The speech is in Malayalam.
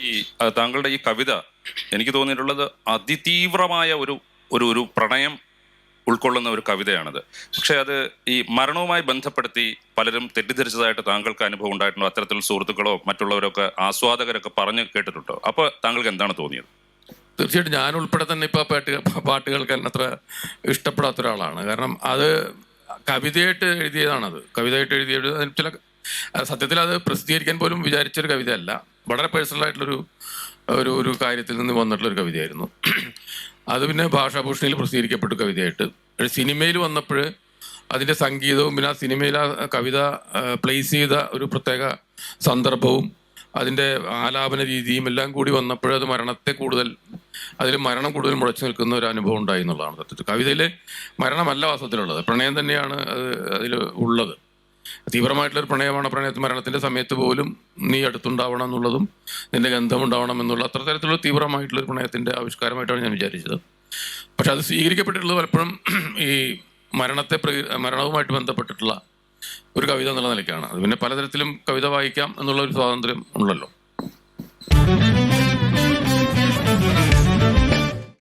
ഈ താങ്കളുടെ ഈ കവിത എനിക്ക് തോന്നിയിട്ടുള്ളത് അതിതീവ്രമായ ഒരു ഒരു ഒരു പ്രണയം ഉൾക്കൊള്ളുന്ന ഒരു കവിതയാണത്. പക്ഷെ അത് ഈ മരണവുമായി ബന്ധപ്പെടുത്തി പലരും തെറ്റിദ്ധരിച്ചതായിട്ട് താങ്കൾക്ക് അനുഭവം ഉണ്ടായിട്ടുണ്ടോ? അത്തരത്തിൽ സുഹൃത്തുക്കളോ മറ്റുള്ളവരൊക്കെ ആസ്വാദകരൊക്കെ പറഞ്ഞു കേട്ടിട്ടുണ്ടോ? അപ്പോൾ താങ്കൾക്ക് എന്താണ് തോന്നിയത്? തീർച്ചയായിട്ടും ഞാൻ ഉൾപ്പെടെ തന്നെ ഇപ്പോൾ പാട്ട് പാട്ടുകൾക്ക് അത്ര ഇഷ്ടപ്പെടാത്ത ഒരാളാണ്. കാരണം അത് കവിതയായിട്ട് എഴുതിയതാണത്. കവിതയായിട്ട് എഴുതിയത് ചില സത്യത്തിൽ അത് പ്രസിദ്ധീകരിക്കാൻ പോലും വിചാരിച്ചൊരു കവിതയല്ല. വളരെ പേഴ്സണൽ ആയിട്ടുള്ളൊരു ഒരു ഒരു കാര്യത്തിൽ നിന്ന് വന്നിട്ടുള്ളൊരു കവിതയായിരുന്നു. അത് പിന്നെ ഭാഷാഭൂഷണിയിൽ പ്രസിദ്ധീകരിക്കപ്പെട്ട കവിതയായിട്ട്. ഒരു സിനിമയിൽ വന്നപ്പോൾ അതിന്റെ സംഗീതവും പിന്നെ ആ സിനിമയിൽ ആ കവിത പ്ലേസ് ചെയ്ത ഒരു പ്രത്യേക സന്ദർഭവും അതിന്റെ ആലാപന രീതിയും എല്ലാം കൂടി വന്നപ്പോൾ അത് മരണത്തെ കൂടുതൽ അതിൽ മരണം കൂടുതൽ മുളച്ചു നിൽക്കുന്ന ഒരു അനുഭവം ഉണ്ടായി എന്നുള്ളതാണ് സത്യത്തിൽ. കവിതയിൽ മരണമല്ല വാസ്തവത്തിലുള്ളത്. പ്രണയം തന്നെയാണ് അത് അതിൽ ഉള്ളത്. തീവ്രമായിട്ടുള്ള ഒരു പ്രണയമാണ് പ്രണയത്തിൽ മരണത്തിന്റെ സമയത്ത് പോലും നീ അടുത്തുണ്ടാവണം എന്നുള്ളതും നിന്റെ ഗന്ധം ഉണ്ടാവണം എന്നുള്ള അത്ര തരത്തിലുള്ള തീവ്രമായിട്ടുള്ള ഒരു പ്രണയത്തിന്റെ ആവിഷ്കാരമായിട്ടാണ് ഞാൻ വിചാരിച്ചത്. പക്ഷെ അത് സ്വീകരിക്കപ്പെട്ടിട്ടുള്ളത് പലപ്പോഴും ഈ മരണത്തെ മരണവുമായിട്ട് ബന്ധപ്പെട്ടിട്ടുള്ള ഒരു കവിത എന്നുള്ള നിലയ്ക്കാണ്. അത് പിന്നെ പലതരത്തിലും കവിത വായിക്കാം എന്നുള്ള ഒരു സ്വാതന്ത്ര്യം ഉള്ളല്ലോ